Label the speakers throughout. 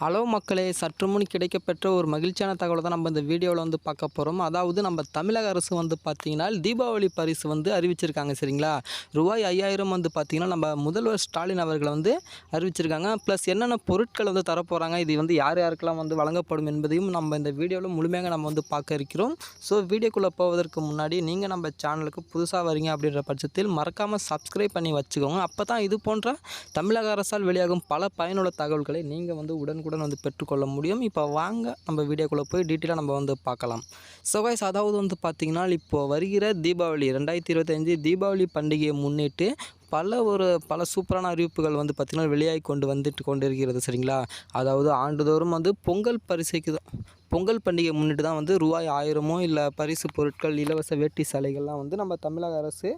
Speaker 1: Hello மக்களே சற்று முன் கிடைக்கப்பெற்ற ஒரு மகிழ்ச்சியான தகவலை தான் நம்ம இந்த வீடியோவில் வந்து பார்க்க போகிறோம் அதாவது நம்ம தமிழக அரசு வந்து பார்த்திங்கன்னா தீபாவளி பரிசு வந்து அறிவிச்சிருக்காங்க சரிங்களா? ரூபாய் ஐயாயிரம் வந்து பார்த்திங்கன்னா நம்ம முதல்வர் ஸ்டாலின் அவர்களை வந்து அறிவிச்சிருக்காங்க. ப்ளஸ் என்னென்ன பொருட்கள் வந்து தரப்போகிறாங்க இது வந்து யார் யாருக்கெல்லாம் வந்து வழங்கப்படும் என்பதையும் நம்ம இந்த வீடியோவில் முழுமையாக நம்ம வந்து பார்க்க இருக்கிறோம். ஸோ வீடியோக்குள்ளே போவதற்கு முன்னாடி நீங்கள் நம்ம சேனலுக்கு புதுசாக வரீங்க அப்படின்ற பட்சத்தில் மறக்காமல் சப்ஸ்கிரைப் பண்ணி வச்சுக்கோங்க. அப்போ தான் இது போன்ற தமிழக அரசால் வெளியாகும் பல பயனுள்ள தகவல்களை நீங்கள் வந்து உடனுக்குடன் வந்து பெற்றுக்கொள்ள முடியும். இப்போ வாங்க நம்ம வீடியோக்குள்ளே போய் டீட்டெயிலாக நம்ம வந்து பார்க்கலாம். ஸோ அதாவது வந்து பார்த்திங்கன்னா இப்போது வருகிற தீபாவளி ரெண்டாயிரத்தி இருபத்தஞ்சி தீபாவளி பண்டிகையை முன்னிட்டு பல ஒரு பல சூப்பரான அறிவிப்புகள் வந்து பார்த்திங்கன்னா வெளியாகி கொண்டு வந்துட்டு கொண்டு இருக்கிறது சரிங்களா? அதாவது ஆண்டுதோறும் வந்து பொங்கல் பரிசைக்கு தான் பொங்கல் பண்டிகை முன்னிட்டு தான் வந்து ரூபாய் ஆயிரமோ இல்லை பரிசு பொருட்கள் இலவச வேட்டி சாலைகள்லாம் வந்து நம்ம தமிழக அரசு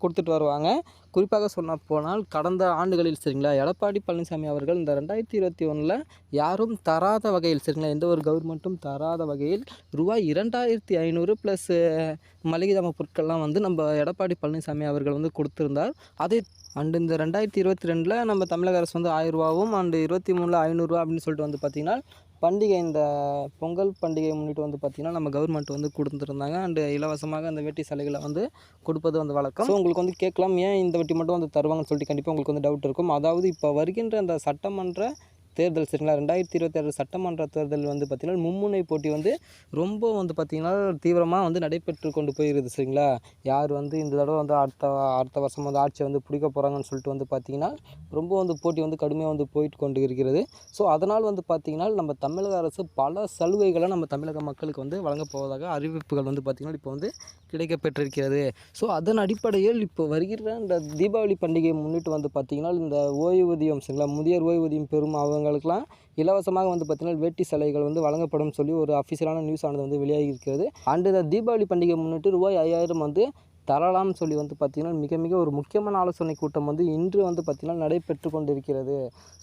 Speaker 1: கொடுத்துட்டு வருவாங்க. குறிப்பாக சொன்ன போனால் கடந்த ஆண்டுகளில் சரிங்களா எடப்பாடி பழனிசாமி அவர்கள் இந்த ரெண்டாயிரத்தி இருபத்தி ஒன்றில் யாரும் தராத வகையில் சரிங்களா எந்த ஒரு கவர்மெண்ட்டும் தராத வகையில் ரூபாய் இரண்டாயிரத்தி ஐநூறு ப்ளஸ் மளிகை ஜாமான் பொருட்கள்லாம் வந்து நம்ம எடப்பாடி பழனிசாமி அவர்கள் வந்து கொடுத்துருந்தார். அதே அண்டு இந்த ரெண்டாயிரத்தி இருபத்தி ரெண்டில் நம்ம தமிழக அரசு வந்து ஆயிரரூபாவும் அண்டு இருபத்தி மூணில் ஐநூறுரூவா அப்படின்னு சொல்லிட்டு வந்து பார்த்திங்கன்னா பண்டிகை இந்த பொங்கல் பண்டிகையை முன்னிட்டு வந்து பார்த்திங்கன்னா நம்ம கவர்மெண்ட் வந்து கொடுத்துருந்தாங்க. அண்டு இலவசமாக அந்த வேட்டி சாலைகளை வந்து கொடுப்பது வந்து வழக்கம். ஸோ உங்களுக்கு வந்து கேட்கலாம். ஏன் இந்த வட்டி மட்டும் வந்து தருவாங்கன்னு சொல்லிட்டு கண்டிப்பாக உங்களுக்கு வந்து டவுட் இருக்கும். அதாவது இப்போ வருகின்ற அந்த சட்டமன்ற தேர்தல் சரிங்களா? ரெண்டாயிரத்தி இருபத்தாறு சட்டமன்ற தேர்தல் வந்து பார்த்திங்கன்னா மும்முனை போட்டி வந்து ரொம்ப வந்து பார்த்திங்கன்னா தீவிரமாக வந்து நடைபெற்று கொண்டு போயிருது சரிங்களா? யார் வந்து இந்த தடவை வந்து அடுத்த அடுத்த வருஷம் வந்து ஆட்சியை வந்து பிடிக்க போகிறாங்கன்னு சொல்லிட்டு வந்து பார்த்திங்கன்னா ரொம்ப வந்து போட்டி வந்து கடுமையாக வந்து போயிட்டு கொண்டு இருக்கிறது. ஸோ அதனால் வந்து பார்த்திங்கன்னா நம்ம தமிழக அரசு பல சலுகைகளை நம்ம தமிழக மக்களுக்கு வந்து வழங்கப் போவதாக அறிவிப்புகள் வந்து பார்த்திங்கன்னா இப்போ வந்து கிடைக்கப்பெற்றிருக்கிறது ஸோ அதன் அடிப்படையில் இப்போ வருகிற இந்த தீபாவளி பண்டிகையை முன்னிட்டு வந்து பார்த்திங்கன்னா இந்த ஓய்வூதியம் சரிங்களா? முதியோர் ஓய்வூதியம் பெறும் அவங்களுக்கெல்லாம் இலவசமாக வந்து பார்த்திங்கன்னா வேட்டி சலுகைகள் வந்து வழங்கப்படும் சொல்லி ஒரு அஃபிஷியலான நியூஸ் ஆனது வந்து வெளியாகி இருக்கிறது. அண்டு இந்த தீபாவளி பண்டிகை முன்னிட்டு ரூபாய் ஐயாயிரம் வந்து தரலாம்னு சொல்லி வந்து பார்த்திங்கன்னா மிக மிக ஒரு முக்கியமான ஆலோசனை கூட்டம் வந்து இன்று வந்து பார்த்திங்கன்னா நடைபெற்று கொண்டிருக்கிறது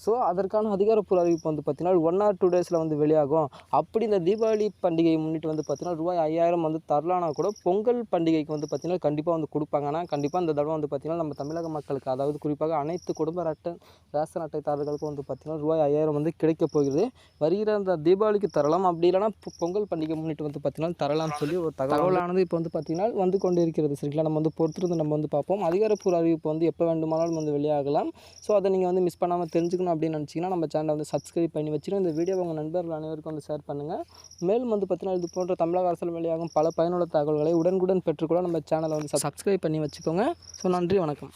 Speaker 1: ஸோ அதற்கான அதிகாரப்பூர்வ அறிவிப்பு வந்து பார்த்திங்கன்னா ஒன் ஆர் டூ டேஸில் வந்து வெளியாகும். அப்படி இந்த தீபாவளி பண்டிகையை முன்னிட்டு வந்து பார்த்திங்கன்னா ரூபாய் ஐயாயிரம் வந்து தரலானா கூட பொங்கல் பண்டிகைக்கு வந்து பார்த்திங்கன்னா கண்டிப்பாக வந்து கொடுப்பாங்கன்னா கண்டிப்பாக இந்த தடவை வந்து பார்த்திங்கன்னா நம்ம தமிழக மக்களுக்கு அதாவது குறிப்பாக அனைத்து குடும்ப அட்டை ரேஷன் அட்டைதாரர்களுக்கும் வந்து பார்த்திங்கன்னா ரூபாய் ஐயாயிரம் வந்து கிடைக்கப் போகிறது. வருகிற அந்த தீபாவளிக்கு தரலாம். அப்படி இல்லைனா பொங்கல் பண்டிகை முன்னிட்டு வந்து பார்த்திங்கன்னா தரலாம்னு சொல்லி ஒரு தகவலானது இப்போ வந்து பார்த்திங்கன்னா வந்து கொண்டு இருக்கிறது சரிங்களா நம்ம வந்து பொறுத்திருந்து நம்ம வந்து பார்ப்போம். அதிகாரப்பூர்வ அறிவிப்பு வந்து எப்போ வேண்டுமானாலும் வந்து வெளியாகலாம். ஸோ அதை நீங்கள் வந்து மிஸ் பண்ணாமல் தெரிஞ்சுக்கணும் அப்படின்னு நினச்சிங்கன்னா நம்ம சேனலை வந்து சப்ஸ்கிரைப் பண்ணி வச்சுருங்க. இந்த வீடியோ உங்கள் நண்பர்கள் அனைவருக்கும் வந்து ஷேர் பண்ணுங்கள் மேலும் வந்து பார்த்திங்கன்னா இது போன்ற தமிழக அரசியல் வெளியாகும் பல பயனுள்ள தகவல்களை உடனுக்குடன் பெற்றுக்கொள்ள நம்ம சேனலை வந்து சப்ஸ்கிரைப் பண்ணி வச்சுக்கோங்க. ஸோ நன்றி வணக்கம்.